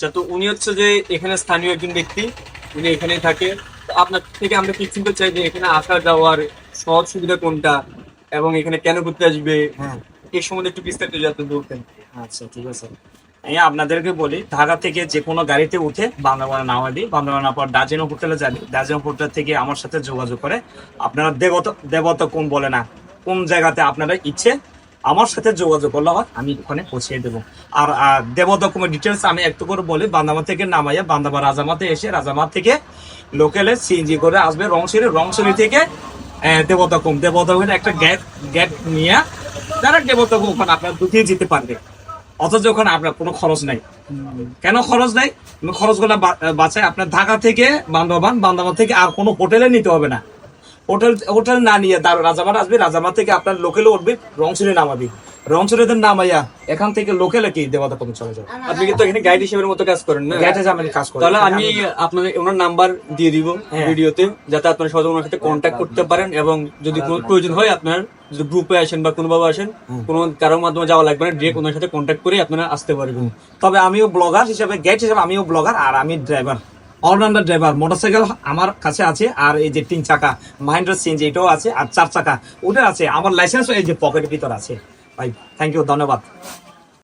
আচ্ছা তো উনি হচ্ছে যে এখানে স্থানীয় একজন ব্যক্তি উনি এখানেই থাকে। তো আপনার থেকে আমরা কি চিনতে চাই যে এখানে আসা যাওয়ার সহজ সুবিধা কোনটা এবং এখানে কেন ঘুরতে আসবে? হ্যাঁ। এই সম্বন্ধে একটু বিস্তারিত যাতে বলতেন। আচ্ছা ঠিক আছে। আমি আপনাদেরকে বলি ঢাকা থেকে যে কোনো গাড়িতে উঠে বান্দরবান নামা দিই। বান্দরবান পর ডাজিনো হোটেলে যাবি ডাজিনো হোটেল থেকে আমার সাথে যোগাযোগ করে। আপনারা দেবত দেবত কোন বলে না কোন জায়গাতে আপনারা ইচ্ছে আমার সাথে যোগাযোগ করলে হয় আমি ওখানে পৌঁছিয়ে দেবো। আর দেবত ডিটেলস আমি একটু করে বলি বান্দামা থেকে নামাইয়া বান্দামা রাজামাতে এসে রাজামাত থেকে লোকালে সিএনজি করে আসবে রংশিরি রংশিরি থেকে আহ, দেবতা দেবতা কুমের একটা গেট গেট নিয়ে যারা দেবতা ওখানে আপনার ঢুকিয়ে যেতে পারবে। অথচ ওখানে আপনার কোনো খরচ নাই। কেন খরচ নাই? খরচগুলো বাঁচায় আপনার ঢাকা থেকে বান্দরবান বান্দরবান থেকে আর কোনো হোটেলে নিতে হবে না। হোটেল হোটেল না নিয়ে তার রাজামার আসবে রাজামার থেকে আপনার লোকেলে উঠবে রংসুরে নামাবি। রংসুরেতে নামাইয়া এখান থেকে লোকেলে কি চলে যাবে। আপনি কিন্তু এখানে গাইড হিসেবের মতো কাজ করেন না? গ্যাটে আমি কাজ তাহলে আমি আপনাদের ওনার নাম্বার দিয়ে দিব হ্যাঁ। ভিডিওতে যাতে আপনারা সহজে ওনার সাথে কন্ট্যাক্ট করতে পারেন এবং যদি কোনো প্রয়োজন হয় আপনার যদি গ্রুপে আসেন বা কোনোভাবে আসেন কোনো কারোর মাধ্যমে যাওয়া লাগবে না ডিরেক্ট ওনার সাথে কন্ট্যাক্ট করে আপনারা আসতে পারবেন। তবে আমিও ব্লগার হিসেবে গেট হিসেবে আমিও ব্লগার আর আমি ড্রাইভার অলরাউন্ডার ড্রাইভার মোটরসাইকেল আমার কাছে আছে, আর এই যে তিন চাকা মাহিন্দ্রা সিএনজি এটাও আছে, আর চার চাকা ওটা আছে, আমার লাইসেন্সও এই যে পকেটের ভিতর আছে। ভাই থ্যাংক ইউ ধন্যবাদ।